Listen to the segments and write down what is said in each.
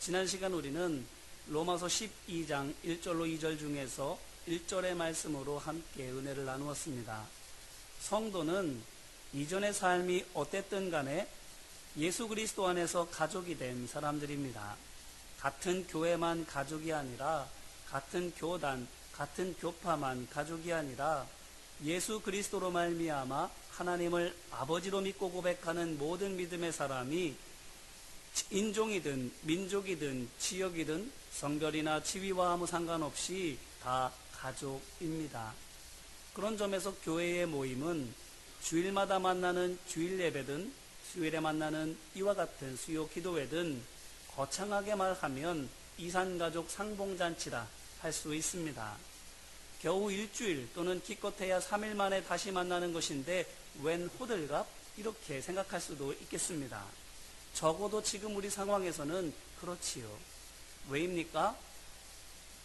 지난 시간 우리는 로마서 12장 1절로 2절 중에서 1절의 말씀으로 함께 은혜를 나누었습니다. 성도는 이전의 삶이 어땠든 간에 예수 그리스도 안에서 가족이 된 사람들입니다. 같은 교회만 가족이 아니라 같은 교단, 같은 교파만 가족이 아니라 예수 그리스도로 말미암아 하나님을 아버지로 믿고 고백하는 모든 믿음의 사람이 인종이든 민족이든 지역이든 성별이나 지위와 아무 상관없이 다 가족입니다. 그런 점에서 교회의 모임은 주일마다 만나는 주일 예배든 수요일에 만나는 이와 같은 수요 기도회든 거창하게 말하면 이산가족 상봉잔치라 할 수 있습니다. 겨우 일주일 또는 기껏해야 3일 만에 다시 만나는 것인데 웬 호들갑? 이렇게 생각할 수도 있겠습니다. 적어도 지금 우리 상황에서는 그렇지요. 왜입니까?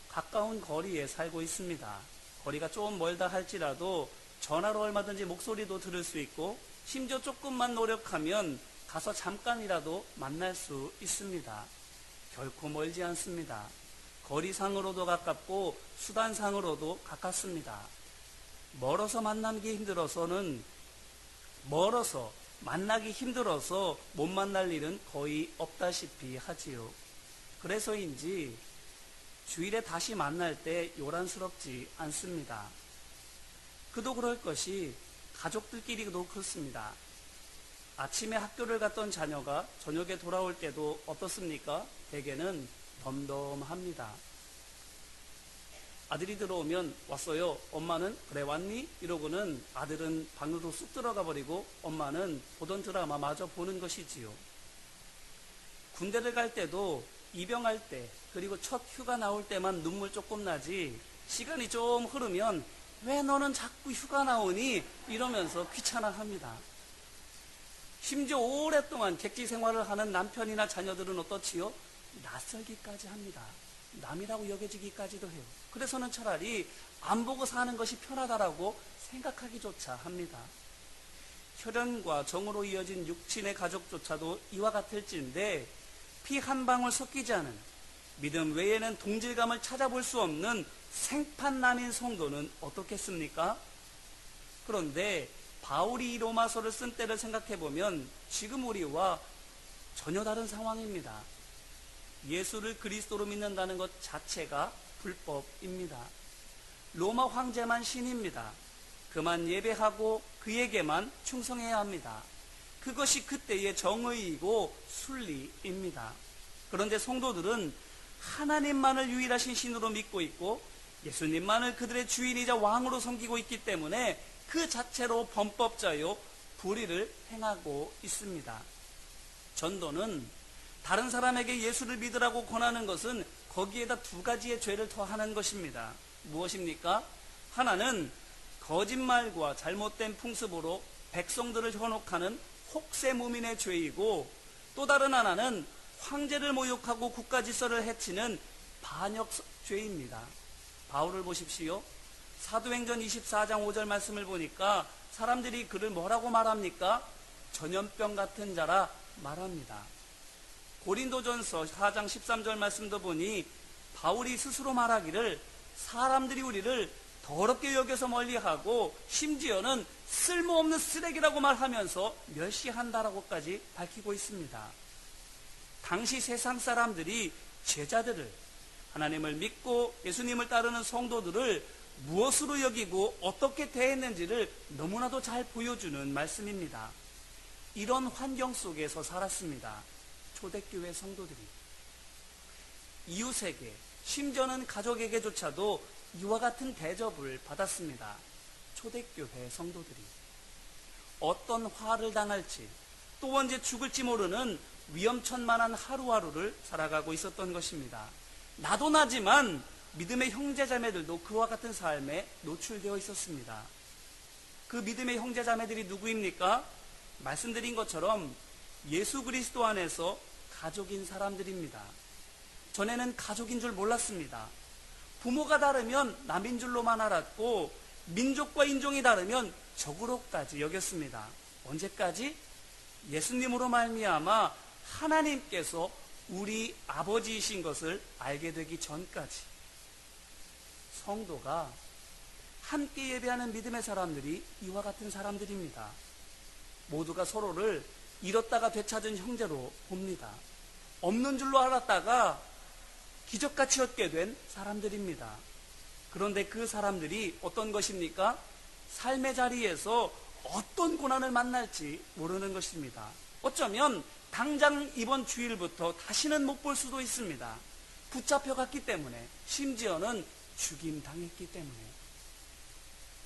가까운 거리에 살고 있습니다. 거리가 좀 멀다 할지라도 전화로 얼마든지 목소리도 들을 수 있고 심지어 조금만 노력하면 가서 잠깐이라도 만날 수 있습니다. 결코 멀지 않습니다. 거리상으로도 가깝고 수단상으로도 가깝습니다. 멀어서 만나기 힘들어서는 멀어서 만나기 힘들어서 못 만날 일은 거의 없다시피 하지요. 그래서인지 주일에 다시 만날 때 요란스럽지 않습니다. 그도 그럴 것이 가족들끼리도 그렇습니다. 아침에 학교를 갔던 자녀가 저녁에 돌아올 때도 어떻습니까? 대개는 덤덤합니다. 아들이 들어오면 왔어요. 엄마는 그래 왔니? 이러고는 아들은 방으로 쑥 들어가 버리고 엄마는 보던 드라마 마저 보는 것이지요. 군대를 갈 때도 입영할 때 그리고 첫 휴가 나올 때만 눈물 조금 나지 시간이 좀 흐르면 왜 너는 자꾸 휴가 나오니? 이러면서 귀찮아합니다. 심지어 오랫동안 객지 생활을 하는 남편이나 자녀들은 어떻지요? 낯설기까지 합니다. 남이라고 여겨지기까지도 해요. 그래서는 차라리 안 보고 사는 것이 편하다라고 생각하기조차 합니다. 혈연과 정으로 이어진 육친의 가족조차도 이와 같을지인데 피 한 방울 섞이지 않은 믿음 외에는 동질감을 찾아볼 수 없는 생판남인 성도는 어떻겠습니까? 그런데 바울이 이 로마서를 쓴 때를 생각해 보면 지금 우리와 전혀 다른 상황입니다. 예수를 그리스도로 믿는다는 것 자체가 불법입니다. 로마 황제만 신입니다. 그만 예배하고 그에게만 충성해야 합니다. 그것이 그때의 정의이고 순리입니다. 그런데 성도들은 하나님만을 유일하신 신으로 믿고 있고 예수님만을 그들의 주인이자 왕으로 섬기고 있기 때문에 그 자체로 범법자요 불의를 행하고 있습니다. 전도는 다른 사람에게 예수를 믿으라고 권하는 것은 거기에다 두 가지의 죄를 더하는 것입니다. 무엇입니까? 하나는 거짓말과 잘못된 풍습으로 백성들을 현혹하는 혹세무민의 죄이고 또 다른 하나는 황제를 모욕하고 국가 질서를 해치는 반역 죄입니다. 바울을 보십시오. 사도행전 24장 5절 말씀을 보니까 사람들이 그를 뭐라고 말합니까? 전염병 같은 자라 말합니다. 고린도전서 4장 13절 말씀도 보니 바울이 스스로 말하기를 사람들이 우리를 더럽게 여겨서 멀리하고 심지어는 쓸모없는 쓰레기라고 말하면서 멸시한다라고까지 밝히고 있습니다. 당시 세상 사람들이 제자들을 하나님을 믿고 예수님을 따르는 성도들을 무엇으로 여기고 어떻게 대했는지를 너무나도 잘 보여주는 말씀입니다. 이런 환경 속에서 살았습니다. 초대교회 성도들이. 이웃에게, 심지어는 가족에게조차도 이와 같은 대접을 받았습니다. 초대교회 성도들이. 어떤 화를 당할지, 또 언제 죽을지 모르는 위험천만한 하루하루를 살아가고 있었던 것입니다. 나도 나지만 믿음의 형제자매들도 그와 같은 삶에 노출되어 있었습니다. 그 믿음의 형제자매들이 누구입니까? 말씀드린 것처럼 예수 그리스도 안에서 가족인 사람들입니다. 전에는 가족인 줄 몰랐습니다. 부모가 다르면 남인 줄로만 알았고 민족과 인종이 다르면 적으로까지 여겼습니다. 언제까지? 예수님으로 말미암아 하나님께서 우리 아버지이신 것을 알게 되기 전까지 성도가 함께 예배하는 믿음의 사람들이 이와 같은 사람들입니다. 모두가 서로를 잃었다가 되찾은 형제로 봅니다. 없는 줄로 알았다가 기적같이 얻게 된 사람들입니다. 그런데 그 사람들이 어떤 것입니까? 삶의 자리에서 어떤 고난을 만날지 모르는 것입니다. 어쩌면 당장 이번 주일부터 다시는 못 볼 수도 있습니다. 붙잡혀갔기 때문에 심지어는 죽임 당했기 때문에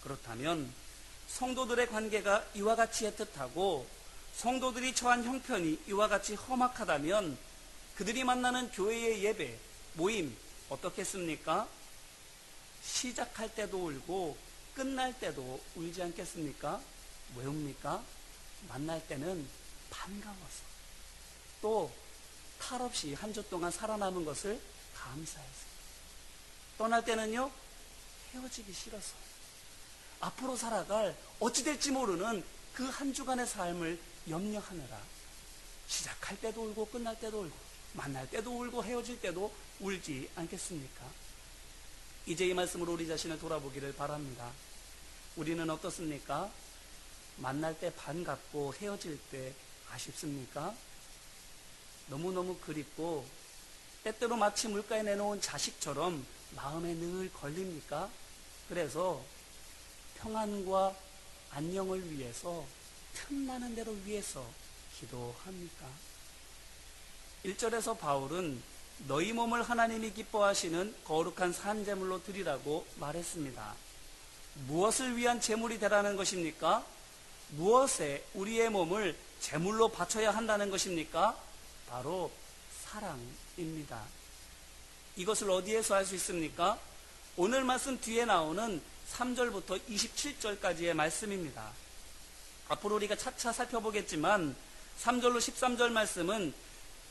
그렇다면 성도들의 관계가 이와 같이 애틋하고 성도들이 처한 형편이 이와 같이 험악하다면 그들이 만나는 교회의 예배, 모임 어떻겠습니까? 시작할 때도 울고 끝날 때도 울지 않겠습니까? 왜 웁니까? 만날 때는 반가워서 또 탈 없이 한 주 동안 살아남은 것을 감사해서 떠날 때는요 헤어지기 싫어서 앞으로 살아갈 어찌 될지 모르는 그 한 주간의 삶을 염려하느라 시작할 때도 울고 끝날 때도 울고 만날 때도 울고 헤어질 때도 울지 않겠습니까? 이제 이 말씀으로 우리 자신을 돌아보기를 바랍니다. 우리는 어떻습니까? 만날 때 반갑고 헤어질 때 아쉽습니까? 너무너무 그립고 때때로 마치 물가에 내놓은 자식처럼 마음에 늘 걸립니까? 그래서 평안과 안녕을 위해서 틈나는 대로 위해서 기도합니까? 1절에서 바울은 너희 몸을 하나님이 기뻐하시는 거룩한 산제물로 드리라고 말했습니다. 무엇을 위한 제물이 되라는 것입니까? 무엇에 우리의 몸을 제물로 바쳐야 한다는 것입니까? 바로 사랑입니다. 이것을 어디에서 알수 있습니까? 오늘 말씀 뒤에 나오는 3절부터 27절까지의 말씀입니다. 앞으로 우리가 차차 살펴보겠지만 3절로 13절 말씀은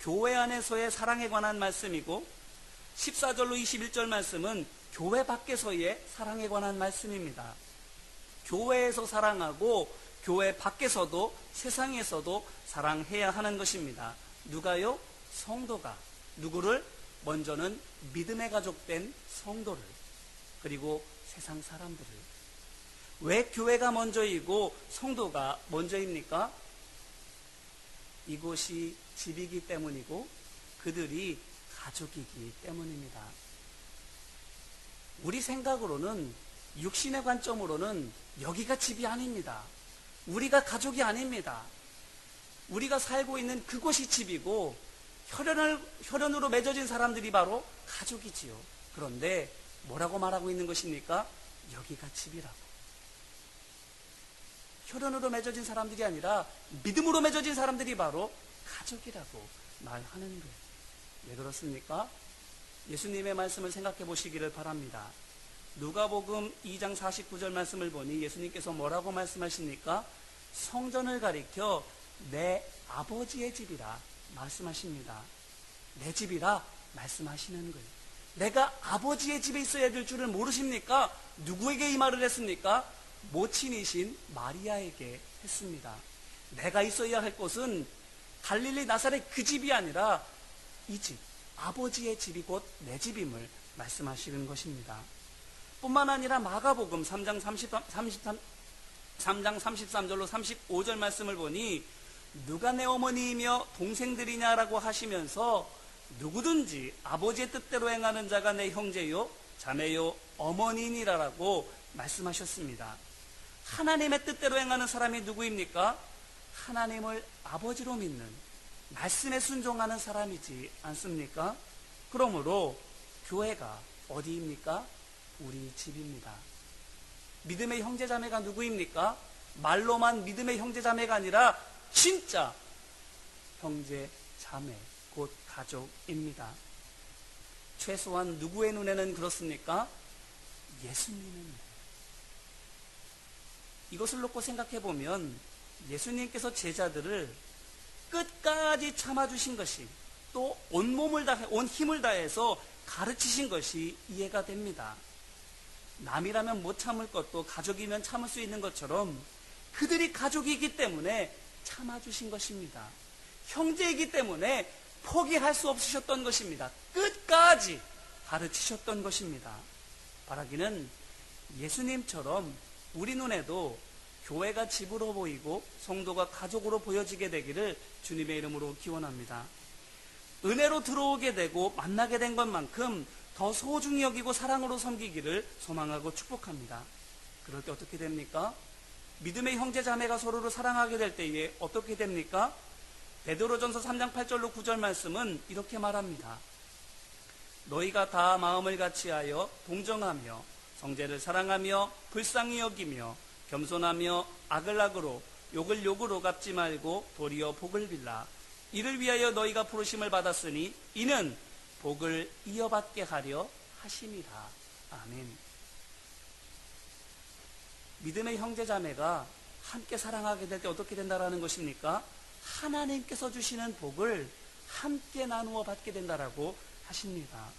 교회 안에서의 사랑에 관한 말씀이고 14절로 21절 말씀은 교회 밖에서의 사랑에 관한 말씀입니다. 교회에서 사랑하고 교회 밖에서도 세상에서도 사랑해야 하는 것입니다. 누가요? 성도가 누구를 먼저는 믿음의 가족된 성도를 그리고 세상 사람들을 왜 교회가 먼저이고 성도가 먼저입니까? 이곳이 집이기 때문이고 그들이 가족이기 때문입니다. 우리 생각으로는 육신의 관점으로는 여기가 집이 아닙니다. 우리가 가족이 아닙니다. 우리가 살고 있는 그곳이 집이고 혈연을, 혈연으로 맺어진 사람들이 바로 가족이지요. 그런데 뭐라고 말하고 있는 것입니까? 여기가 집이라고. 혈연으로 맺어진 사람들이 아니라 믿음으로 맺어진 사람들이 바로 가족이라고 말하는 거예요. 왜 그렇습니까? 예수님의 말씀을 생각해 보시기를 바랍니다. 누가복음 2장 49절 말씀을 보니 예수님께서 뭐라고 말씀하십니까? 성전을 가리켜 내 아버지의 집이라 말씀하십니다. 내 집이라 말씀하시는 거예요. 내가 아버지의 집에 있어야 될 줄을 모르십니까? 누구에게 이 말을 했습니까? 모친이신 마리아에게 했습니다. 내가 있어야 할 곳은 갈릴리 나사렛 그 집이 아니라 이 집, 아버지의 집이 곧 내 집임을 말씀하시는 것입니다. 뿐만 아니라 마가복음 3장 33, 33, 3장 33절로 35절 말씀을 보니 누가 내 어머니이며 동생들이냐라고 하시면서 누구든지 아버지의 뜻대로 행하는 자가 내 형제요, 자매요, 어머니니라라고 말씀하셨습니다. 하나님의 뜻대로 행하는 사람이 누구입니까? 하나님을 아버지로 믿는 말씀에 순종하는 사람이지 않습니까? 그러므로 교회가 어디입니까? 우리 집입니다. 믿음의 형제자매가 누구입니까? 말로만 믿음의 형제자매가 아니라 진짜 형제자매, 곧 가족입니다. 최소한 누구의 눈에는 그렇습니까? 예수님의 눈에. 이것을 놓고 생각해 보면 예수님께서 제자들을 끝까지 참아주신 것이 또 온몸을 다해, 온 힘을 다해서 가르치신 것이 이해가 됩니다. 남이라면 못 참을 것도 가족이면 참을 수 있는 것처럼 그들이 가족이기 때문에 참아주신 것입니다. 형제이기 때문에 포기할 수 없으셨던 것입니다. 끝까지 가르치셨던 것입니다. 바라기는 예수님처럼 우리 눈에도 교회가 집으로 보이고 성도가 가족으로 보여지게 되기를 주님의 이름으로 기원합니다. 은혜로 들어오게 되고 만나게 된 것만큼 더 소중히 여기고 사랑으로 섬기기를 소망하고 축복합니다. 그럴 때 어떻게 됩니까? 믿음의 형제 자매가 서로를 사랑하게 될 때에 어떻게 됩니까? 베드로전서 3장 8절로 9절 말씀은 이렇게 말합니다. 너희가 다 마음을 같이하여 동정하며 성제를 사랑하며 불쌍히 여기며 겸손하며 악을 악으로 욕을 욕으로 갚지 말고 도리어 복을 빌라 이를 위하여 너희가 부르심을 받았으니 이는 복을 이어받게 하려 하심이라 아멘 믿음의 형제 자매가 함께 사랑하게 될 때 어떻게 된다라는 것입니까? 하나님께서 주시는 복을 함께 나누어 받게 된다라고 하십니다.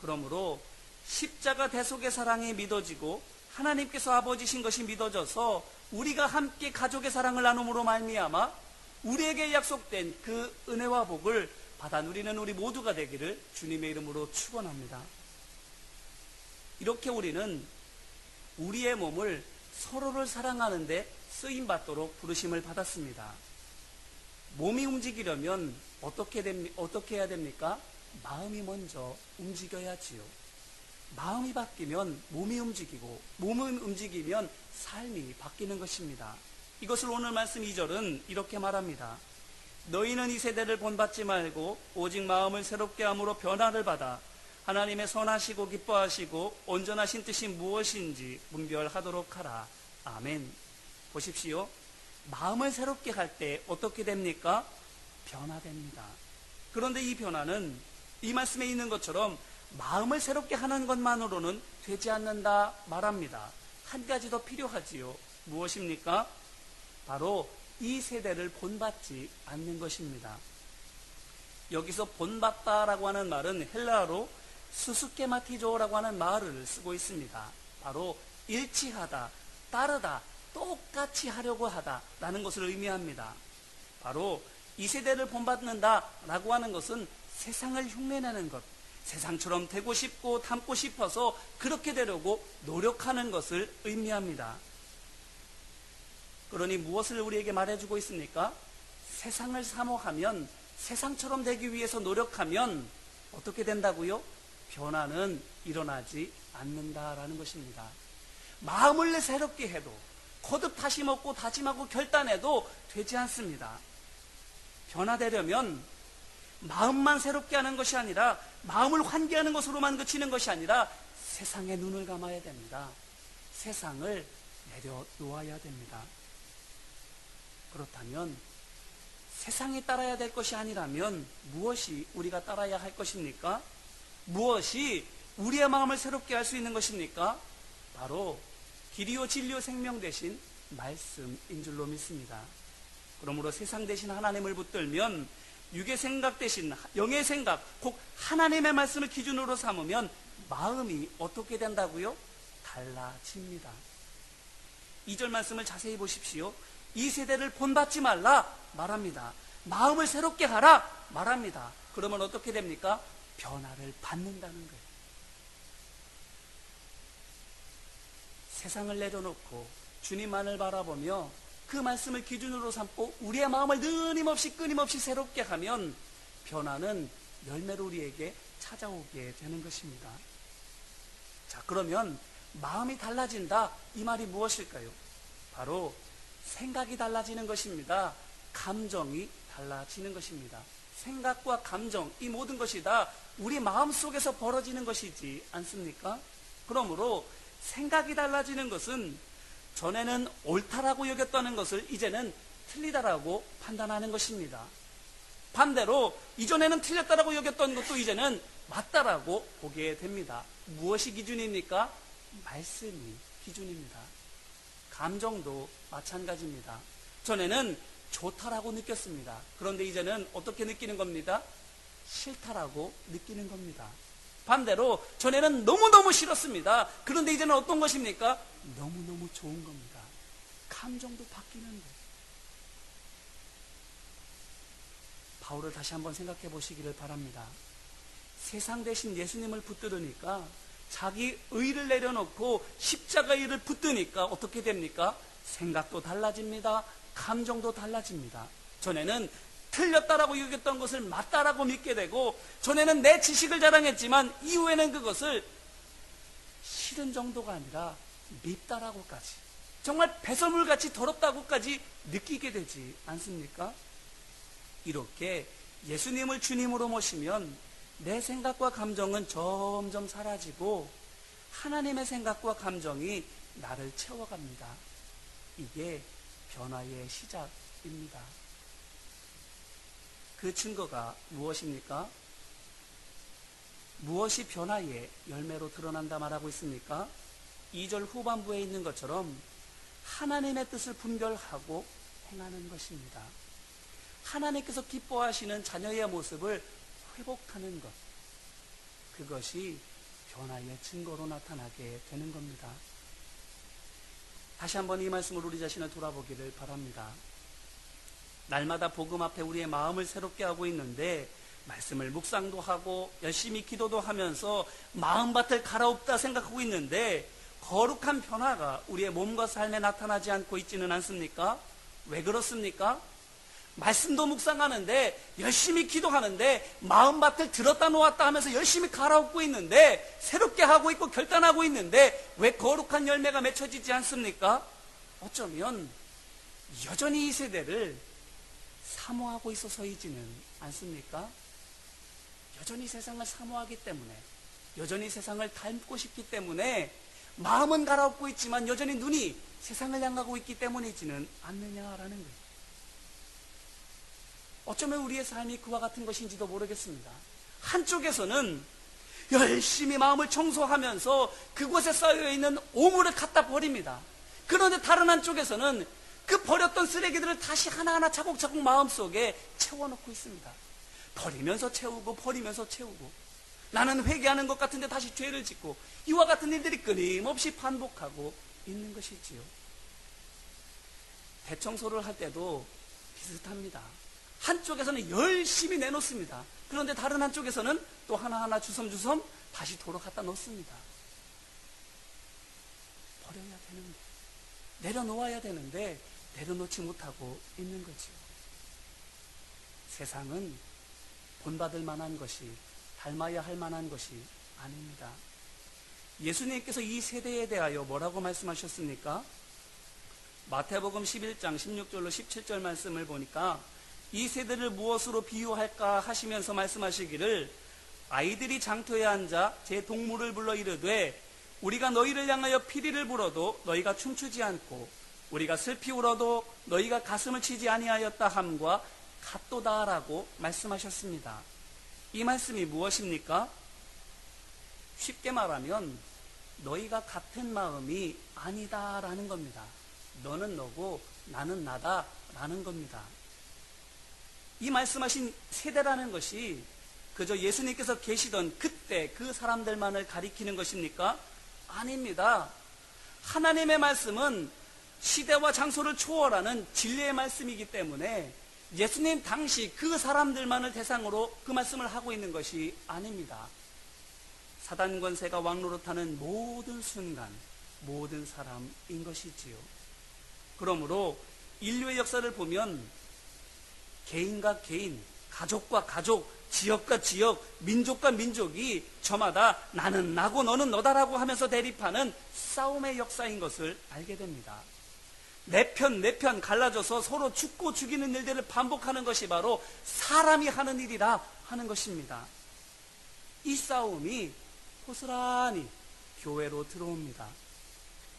그러므로 십자가 대속의 사랑이 믿어지고 하나님께서 아버지신 것이 믿어져서 우리가 함께 가족의 사랑을 나눔으로 말미암아 우리에게 약속된 그 은혜와 복을 받아 누리는 우리 모두가 되기를 주님의 이름으로 축원합니다. 이렇게 우리는 우리의 몸을 서로를 사랑하는데 쓰임 받도록 부르심을 받았습니다. 몸이 움직이려면 어떻게 됩니, 어떻게 해야 됩니까? 마음이 먼저 움직여야지요. 마음이 바뀌면 몸이 움직이고 몸은 움직이면 삶이 바뀌는 것입니다. 이것을 오늘 말씀 2절은 이렇게 말합니다. 너희는 이 세대를 본받지 말고 오직 마음을 새롭게 함으로 변화를 받아 하나님의 선하시고 기뻐하시고 온전하신 뜻이 무엇인지 분별하도록 하라. 아멘. 보십시오. 마음을 새롭게 할 때 어떻게 됩니까? 변화됩니다. 그런데 이 변화는 이 말씀에 있는 것처럼 마음을 새롭게 하는 것만으로는 되지 않는다 말합니다. 한 가지 더 필요하지요. 무엇입니까? 바로 이 세대를 본받지 않는 것입니다. 여기서 본받다라고 하는 말은 헬라어로 스스케마티조라고 하는 말을 쓰고 있습니다. 바로 일치하다, 따르다, 똑같이 하려고 하다라는 것을 의미합니다. 바로 이 세대를 본받는다라고 하는 것은 세상을 흉내내는 것, 세상처럼 되고 싶고 닮고 싶어서 그렇게 되려고 노력하는 것을 의미합니다. 그러니 무엇을 우리에게 말해주고 있습니까? 세상을 사모하면 세상처럼 되기 위해서 노력하면 어떻게 된다고요? 변화는 일어나지 않는다라는 것입니다. 마음을 새롭게 해도 거듭 다시 먹고 다짐하고 결단해도 되지 않습니다. 변화되려면 마음만 새롭게 하는 것이 아니라 마음을 환기하는 것으로만 그치는 것이 아니라 세상에 눈을 감아야 됩니다. 세상을 내려놓아야 됩니다. 그렇다면 세상이 따라야 될 것이 아니라면 무엇이 우리가 따라야 할 것입니까? 무엇이 우리의 마음을 새롭게 할 수 있는 것입니까? 바로 길이요 진리요 생명 대신 말씀인 줄로 믿습니다. 그러므로 세상 대신 하나님을 붙들면 육의 생각 대신 영의 생각, 곧 하나님의 말씀을 기준으로 삼으면 마음이 어떻게 된다고요? 달라집니다. 2절 말씀을 자세히 보십시오. 이 세대를 본받지 말라 말합니다. 마음을 새롭게 하라 말합니다. 그러면 어떻게 됩니까? 변화를 받는다는 거예요. 세상을 내려놓고 주님만을 바라보며 그 말씀을 기준으로 삼고 우리의 마음을 끊임없이 끊임없이 새롭게 하면 변화는 열매로 우리에게 찾아오게 되는 것입니다. 자, 그러면 마음이 달라진다. 이 말이 무엇일까요? 바로 생각이 달라지는 것입니다. 감정이 달라지는 것입니다. 생각과 감정, 이 모든 것이 다 우리 마음 속에서 벌어지는 것이지 않습니까? 그러므로 생각이 달라지는 것은 전에는 옳다라고 여겼다는 것을 이제는 틀리다라고 판단하는 것입니다. 반대로 이전에는 틀렸다라고 여겼던 것도 이제는 맞다라고 보게 됩니다. 무엇이 기준입니까? 말씀이 기준입니다. 감정도 마찬가지입니다. 전에는 좋다라고 느꼈습니다. 그런데 이제는 어떻게 느끼는 겁니다? 싫다라고 느끼는 겁니다. 반대로 전에는 너무너무 싫었습니다. 그런데 이제는 어떤 것입니까? 너무너무 좋은 겁니다. 감정도 바뀌는 거예요. 바울을 다시 한번 생각해 보시기를 바랍니다. 세상 대신 예수님을 붙들으니까 자기 의를 내려놓고 십자가 의를 붙드니까 어떻게 됩니까? 생각도 달라집니다. 감정도 달라집니다. 전에는 틀렸다라고 여겼던 것을 맞다라고 믿게 되고 전에는 내 지식을 자랑했지만 이후에는 그것을 싫은 정도가 아니라 밉다라고까지 정말 배설물같이 더럽다고까지 느끼게 되지 않습니까? 이렇게 예수님을 주님으로 모시면 내 생각과 감정은 점점 사라지고 하나님의 생각과 감정이 나를 채워갑니다. 이게 변화의 시작입니다. 그 증거가 무엇입니까? 무엇이 변화의 열매로 드러난다 말하고 있습니까? 2절 후반부에 있는 것처럼 하나님의 뜻을 분별하고 행하는 것입니다. 하나님께서 기뻐하시는 자녀의 모습을 회복하는 것. 그것이 변화의 증거로 나타나게 되는 겁니다. 다시 한번 이 말씀을 우리 자신을 돌아보기를 바랍니다. 날마다 복음 앞에 우리의 마음을 새롭게 하고 있는데 말씀을 묵상도 하고 열심히 기도도 하면서 마음밭을 갈아엎다 생각하고 있는데 거룩한 변화가 우리의 몸과 삶에 나타나지 않고 있지는 않습니까? 왜 그렇습니까? 말씀도 묵상하는데 열심히 기도하는데 마음밭을 들었다 놓았다 하면서 열심히 갈아엎고 있는데 새롭게 하고 있고 결단하고 있는데 왜 거룩한 열매가 맺혀지지 않습니까? 어쩌면 여전히 이 세대를 사모하고 있어서이지는 않습니까? 여전히 세상을 사모하기 때문에 여전히 세상을 닮고 싶기 때문에 마음은 갈아엎고 있지만 여전히 눈이 세상을 향하고 있기 때문이지는 않느냐라는 거예요. 어쩌면 우리의 삶이 그와 같은 것인지도 모르겠습니다. 한쪽에서는 열심히 마음을 청소하면서 그곳에 쌓여 있는 오물을 갖다 버립니다. 그런데 다른 한쪽에서는 그 버렸던 쓰레기들을 다시 하나하나 차곡차곡 마음속에 채워놓고 있습니다. 버리면서 채우고 버리면서 채우고 나는 회개하는 것 같은데 다시 죄를 짓고 이와 같은 일들이 끊임없이 반복하고 있는 것이지요. 대청소를 할 때도 비슷합니다. 한쪽에서는 열심히 내놓습니다. 그런데 다른 한쪽에서는 또 하나하나 주섬주섬 다시 도로 갖다 놓습니다. 버려야 되는데, 내려놓아야 되는데, 내려놓지 못하고 있는 거지요. 세상은 본받을 만한 것이, 닮아야 할 만한 것이 아닙니다. 예수님께서 이 세대에 대하여 뭐라고 말씀하셨습니까? 마태복음 11장 16절로 17절 말씀을 보니까 이 세대를 무엇으로 비유할까 하시면서 말씀하시기를 아이들이 장터에 앉아 제 동물을 불러 이르되 우리가 너희를 향하여 피리를 불어도 너희가 춤추지 않고 우리가 슬피 울어도 너희가 가슴을 치지 아니하였다 함과 같도다라고 말씀하셨습니다. 이 말씀이 무엇입니까? 쉽게 말하면 너희가 같은 마음이 아니다라는 겁니다. 너는 너고 나는 나다라는 겁니다. 이 말씀하신 세대라는 것이 그저 예수님께서 계시던 그때 그 사람들만을 가리키는 것입니까? 아닙니다. 하나님의 말씀은 시대와 장소를 초월하는 진리의 말씀이기 때문에 예수님 당시 그 사람들만을 대상으로 그 말씀을 하고 있는 것이 아닙니다. 사단 권세가 왕노릇하는 모든 순간, 모든 사람인 것이지요. 그러므로 인류의 역사를 보면 개인과 개인, 가족과 가족, 지역과 지역, 민족과 민족이 저마다 나는 나고 너는 너다라고 하면서 대립하는 싸움의 역사인 것을 알게 됩니다. 내 편, 내편 갈라져서 서로 죽고 죽이는 일들을 반복하는 것이 바로 사람이 하는 일이라 하는 것입니다. 이 싸움이 고스란히 교회로 들어옵니다.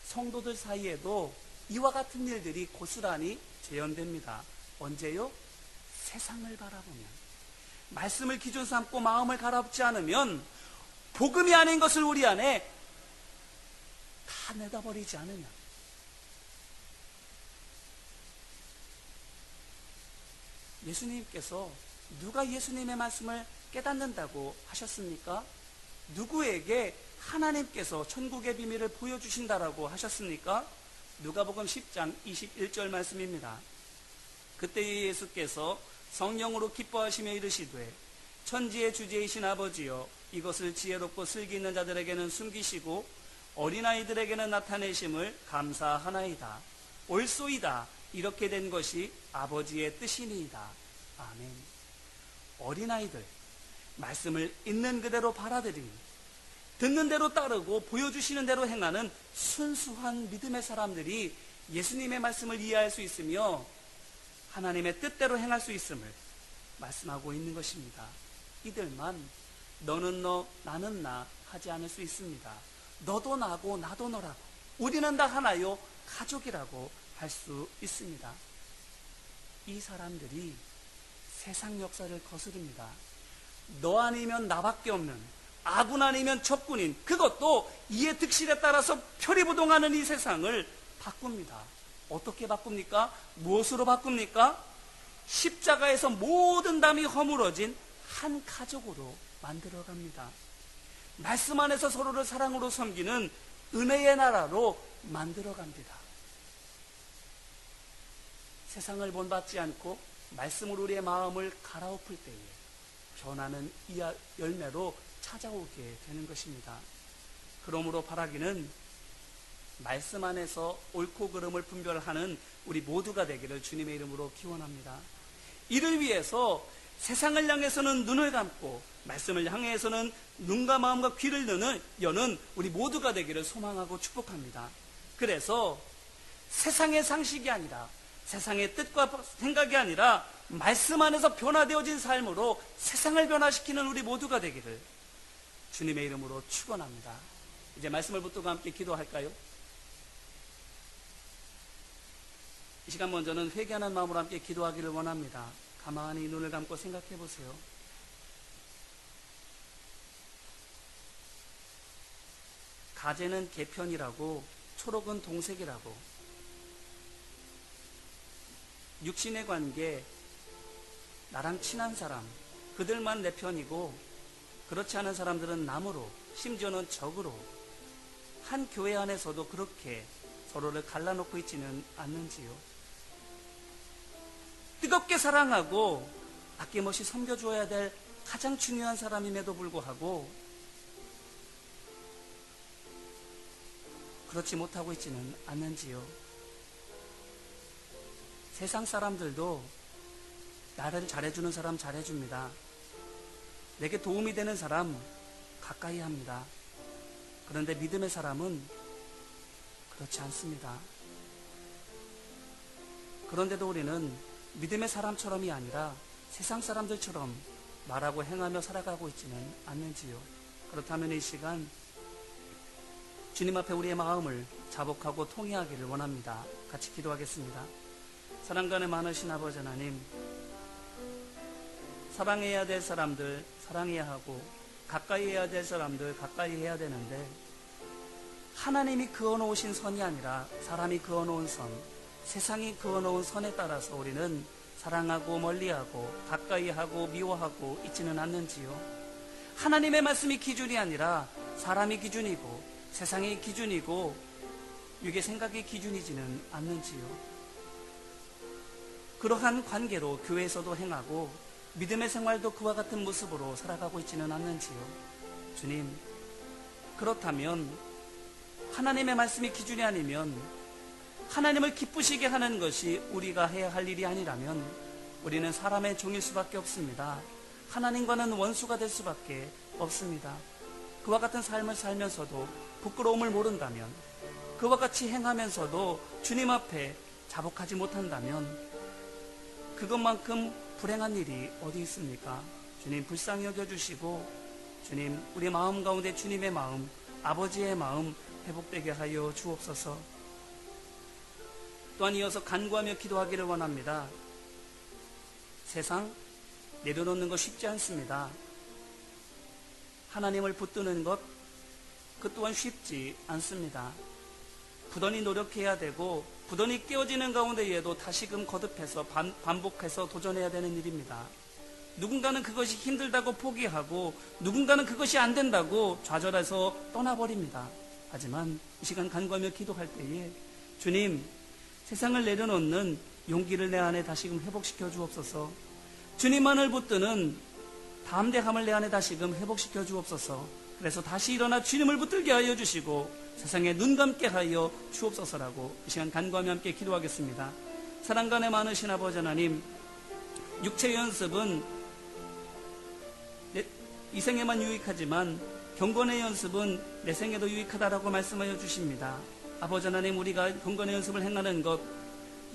성도들 사이에도 이와 같은 일들이 고스란히 재현됩니다. 언제요? 세상을 바라보면 말씀을 기준 삼고 마음을 갈아엎지 않으면 복음이 아닌 것을 우리 안에 다 내다버리지 않으냐. 예수님께서 누가 예수님의 말씀을 깨닫는다고 하셨습니까? 누구에게 하나님께서 천국의 비밀을 보여주신다라고 하셨습니까? 누가복음 10장 21절 말씀입니다. 그때 예수께서 성령으로 기뻐하시며 이르시되 천지의 주제이신 아버지여 이것을 지혜롭고 슬기 있는 자들에게는 숨기시고 어린아이들에게는 나타내심을 감사하나이다. 옳소이다. 이렇게 된 것이 아버지의 뜻이니이다. 아멘. 어린아이들, 말씀을 있는 그대로 받아들이니 듣는 대로 따르고 보여주시는 대로 행하는 순수한 믿음의 사람들이 예수님의 말씀을 이해할 수 있으며 하나님의 뜻대로 행할 수 있음을 말씀하고 있는 것입니다. 이들만 너는 너, 나는 나 하지 않을 수 있습니다. 너도 나고 나도 너라고 우리는 다 하나요 가족이라고 할 수 있습니다. 이 사람들이 세상 역사를 거스릅니다. 너 아니면 나밖에 없는 아군 아니면 적군인 그것도 이해 득실에 따라서 표리부동하는 이 세상을 바꿉니다. 어떻게 바꿉니까? 무엇으로 바꿉니까? 십자가에서 모든 담이 허물어진 한 가족으로 만들어갑니다. 말씀 안에서 서로를 사랑으로 섬기는 은혜의 나라로 만들어갑니다. 세상을 본받지 않고 말씀으로 우리의 마음을 갈아엎을 때에 변하는 이 열매로 찾아오게 되는 것입니다. 그러므로 바라기는 말씀 안에서 옳고 그름을 분별하는 우리 모두가 되기를 주님의 이름으로 기원합니다. 이를 위해서 세상을 향해서는 눈을 감고 말씀을 향해서는 눈과 마음과 귀를 여는, 여는 우리 모두가 되기를 소망하고 축복합니다. 그래서 세상의 상식이 아니라 세상의 뜻과 생각이 아니라 말씀 안에서 변화되어진 삶으로 세상을 변화시키는 우리 모두가 되기를 주님의 이름으로 축원합니다. 이제 말씀을 붙들고 함께 기도할까요? 이 시간 먼저는 회개하는 마음으로 함께 기도하기를 원합니다. 가만히 눈을 감고 생각해 보세요. 가재는 개편이라고 초록은 동색이라고 육신의 관계 나랑 친한 사람 그들만 내 편이고 그렇지 않은 사람들은 남으로 심지어는 적으로 한 교회 안에서도 그렇게 서로를 갈라놓고 있지는 않는지요. 뜨겁게 사랑하고 아낌없이 섬겨줘야 될 가장 중요한 사람임에도 불구하고 그렇지 못하고 있지는 않는지요. 세상 사람들도 나를 잘해주는 사람 잘해줍니다. 내게 도움이 되는 사람 가까이 합니다. 그런데 믿음의 사람은 그렇지 않습니다. 그런데도 우리는 믿음의 사람처럼이 아니라 세상 사람들처럼 말하고 행하며 살아가고 있지는 않는지요. 그렇다면 이 시간 주님 앞에 우리의 마음을 자복하고 통회하기를 원합니다. 같이 기도하겠습니다. 사랑 간에 많으신 아버지 하나님, 사랑해야 될 사람들 사랑해야 하고 가까이 해야 될 사람들 가까이 해야 되는데 하나님이 그어놓으신 선이 아니라 사람이 그어놓은 선, 세상이 그어놓은 선에 따라서 우리는 사랑하고 멀리하고 가까이 하고 미워하고 있지는 않는지요. 하나님의 말씀이 기준이 아니라 사람이 기준이고 세상이 기준이고 육의 생각이 기준이지는 않는지요. 그러한 관계로 교회에서도 행하고 믿음의 생활도 그와 같은 모습으로 살아가고 있지는 않는지요. 주님, 그렇다면 하나님의 말씀이 기준이 아니면 하나님을 기쁘시게 하는 것이 우리가 해야 할 일이 아니라면 우리는 사람의 종일 수밖에 없습니다. 하나님과는 원수가 될 수밖에 없습니다. 그와 같은 삶을 살면서도 부끄러움을 모른다면 그와 같이 행하면서도 주님 앞에 자복하지 못한다면 그것만큼 불행한 일이 어디 있습니까? 주님 불쌍히 여겨주시고 주님 우리 마음 가운데 주님의 마음 아버지의 마음 회복되게 하여 주옵소서 또한 이어서 간구하며 기도하기를 원합니다. 세상 내려놓는 것 쉽지 않습니다. 하나님을 붙드는 것, 그 또한 쉽지 않습니다. 부단히 노력해야 되고 부단히 깨어지는 가운데에도 다시금 거듭해서 반, 반복해서 도전해야 되는 일입니다. 누군가는 그것이 힘들다고 포기하고 누군가는 그것이 안 된다고 좌절해서 떠나버립니다. 하지만 이 시간 간구하며 기도할 때에 주님 세상을 내려놓는 용기를 내 안에 다시금 회복시켜 주옵소서 주님만을 붙드는 담대함을 내 안에 다시금 회복시켜 주옵소서. 그래서 다시 일어나 주님을 붙들게 하여 주시고 세상에 눈 감게 하여 주옵소서라고 이 시간 간구하며 함께 기도하겠습니다. 사랑간에 많으신 아버지 하나님, 육체 연습은 내- 이 생에만 유익하지만 경건의 연습은 내 생에도 유익하다라고 말씀하여 주십니다. 아버지 하나님, 우리가 경건의 연습을 행하는 것,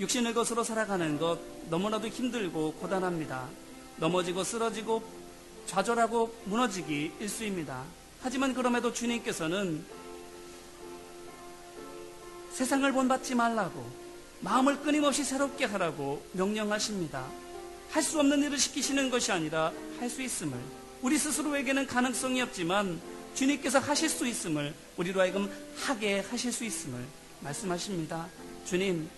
육신의 것으로 살아가는 것 너무나도 힘들고 고단합니다. 넘어지고 쓰러지고 좌절하고 무너지기 일수입니다. 하지만 그럼에도 주님께서는 세상을 본받지 말라고 마음을 끊임없이 새롭게 하라고 명령하십니다. 할 수 없는 일을 시키시는 것이 아니라 할 수 있음을 우리 스스로에게는 가능성이 없지만 주님께서 하실 수 있음을 우리로 하여금 하게 하실 수 있음을 말씀하십니다. 주님,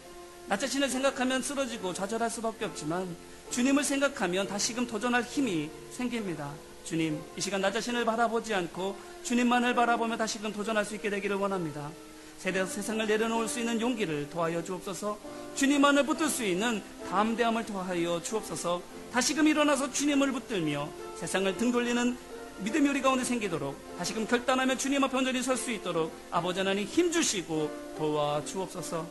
나 자신을 생각하면 쓰러지고 좌절할 수밖에 없지만 주님을 생각하면 다시금 도전할 힘이 생깁니다. 주님, 이 시간 나 자신을 바라보지 않고 주님만을 바라보며 다시금 도전할 수 있게 되기를 원합니다. 세대 세상을 내려놓을 수 있는 용기를 도하여 주옵소서. 주님만을 붙들 수 있는 담대함을 도하여 주옵소서. 다시금 일어나서 주님을 붙들며 세상을 등 돌리는 믿음이 우리 가운데 생기도록 다시금 결단하며 주님 앞에 온전히 설 수 있도록 아버지 하나님 힘 주시고 도와 주옵소서.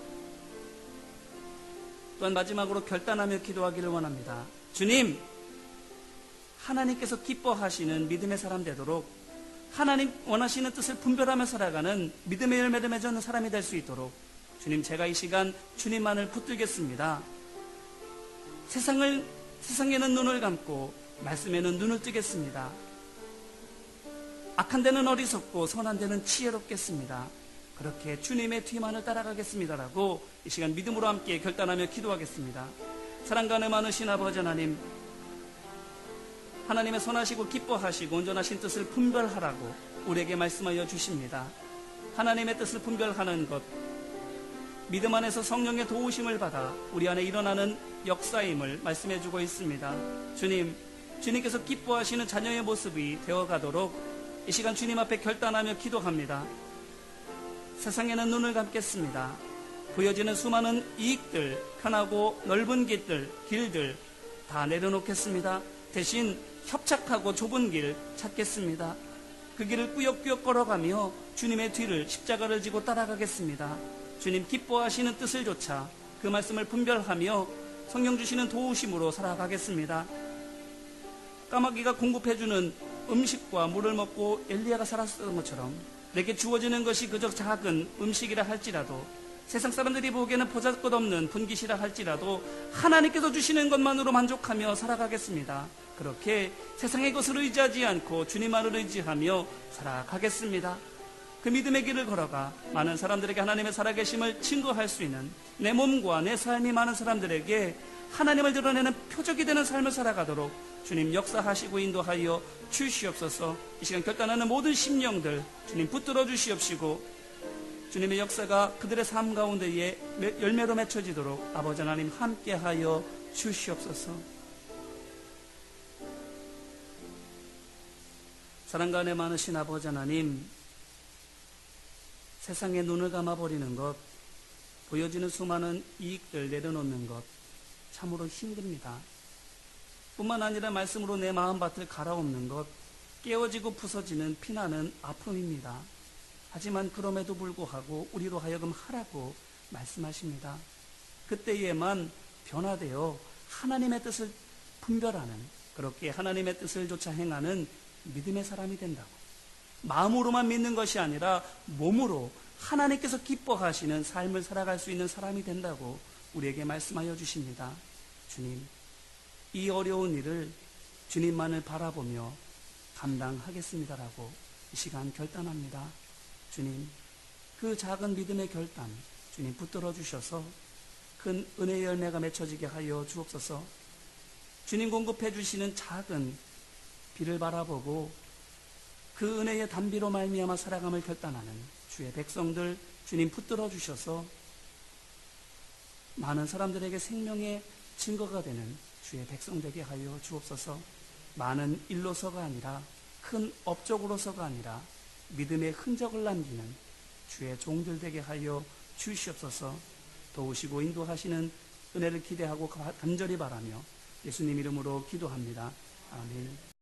또한 마지막으로 결단하며 기도하기를 원합니다. 주님, 하나님께서 기뻐하시는 믿음의 사람 되도록 하나님 원하시는 뜻을 분별하며 살아가는 믿음의 열매를 맺는 사람이 될 수 있도록 주님 제가 이 시간 주님만을 붙들겠습니다. 세상을 세상에는 눈을 감고 말씀에는 눈을 뜨겠습니다. 악한 데는 어리석고 선한 데는 지혜롭겠습니다. 그렇게 주님의 뒤만을 따라가겠습니다라고 이 시간 믿음으로 함께 결단하며 기도하겠습니다. 사랑과 의 많으신 아버지 하나님 하나님의 선하시고 기뻐하시고 온전하신 뜻을 분별하라고 우리에게 말씀하여 주십니다. 하나님의 뜻을 분별하는 것, 믿음 안에서 성령의 도우심을 받아 우리 안에 일어나는 역사임을 말씀해 주고 있습니다. 주님, 주님께서 기뻐하시는 자녀의 모습이 되어가도록 이 시간 주님 앞에 결단하며 기도합니다. 세상에는 눈을 감겠습니다. 보여지는 수많은 이익들, 편하고 넓은 길들, 길들 다 내려놓겠습니다. 대신 협착하고 좁은 길 찾겠습니다. 그 길을 꾸역꾸역 걸어가며 주님의 뒤를 십자가를 지고 따라가겠습니다. 주님 기뻐하시는 뜻을 조차 그 말씀을 분별하며 성령 주시는 도우심으로 살아가겠습니다. 까마귀가 공급해주는 음식과 물을 먹고 엘리야가 살았던 것처럼 내게 주어지는 것이 그저 작은 음식이라 할지라도 세상 사람들이 보기에는 보잘것없는 분깃이라 할지라도 하나님께서 주시는 것만으로 만족하며 살아가겠습니다. 그렇게 세상의 것을 의지하지 않고 주님만을 의지하며 살아가겠습니다. 그 믿음의 길을 걸어가 많은 사람들에게 하나님의 살아계심을 증거할 수 있는 내 몸과 내 삶이 많은 사람들에게 하나님을 드러내는 표적이 되는 삶을 살아가도록 주님 역사하시고 인도하여 주시옵소서 이 시간 결단하는 모든 심령들 주님 붙들어 주시옵시고 주님의 역사가 그들의 삶 가운데에 열매로 맺혀지도록 아버지 하나님 함께하여 주시옵소서 은혜 많으신 아버지 하나님 세상에 눈을 감아버리는 것 보여지는 수많은 이익들 내려놓는 것 참으로 힘듭니다. 뿐만 아니라 말씀으로 내 마음밭을 갈아엎는 것, 깨어지고 부서지는 피나는 아픔입니다. 하지만 그럼에도 불구하고 우리로 하여금 하라고 말씀하십니다. 그때에만 변화되어 하나님의 뜻을 분별하는 그렇게 하나님의 뜻을 조차 행하는 믿음의 사람이 된다고. 마음으로만 믿는 것이 아니라 몸으로 하나님께서 기뻐하시는 삶을 살아갈 수 있는 사람이 된다고 우리에게 말씀하여 주십니다. 주님, 이 어려운 일을 주님만을 바라보며 감당하겠습니다라고 이 시간 결단합니다. 주님, 그 작은 믿음의 결단, 주님 붙들어 주셔서 큰 은혜의 열매가 맺혀지게 하여 주옵소서. 주님 공급해 주시는 작은 비를 바라보고 그 은혜의 단비로 말미암아 살아감을 결단하는 주의 백성들 주님 붙들어 주셔서 많은 사람들에게 생명의 증거가 되는 주의 백성 되게 하여 주옵소서. 많은 일로서가 아니라 큰 업적으로서가 아니라 믿음의 흔적을 남기는 주의 종들 되게 하여 주시옵소서. 도우시고 인도하시는 은혜를 기대하고 간절히 바라며 예수님 이름으로 기도합니다. 아멘.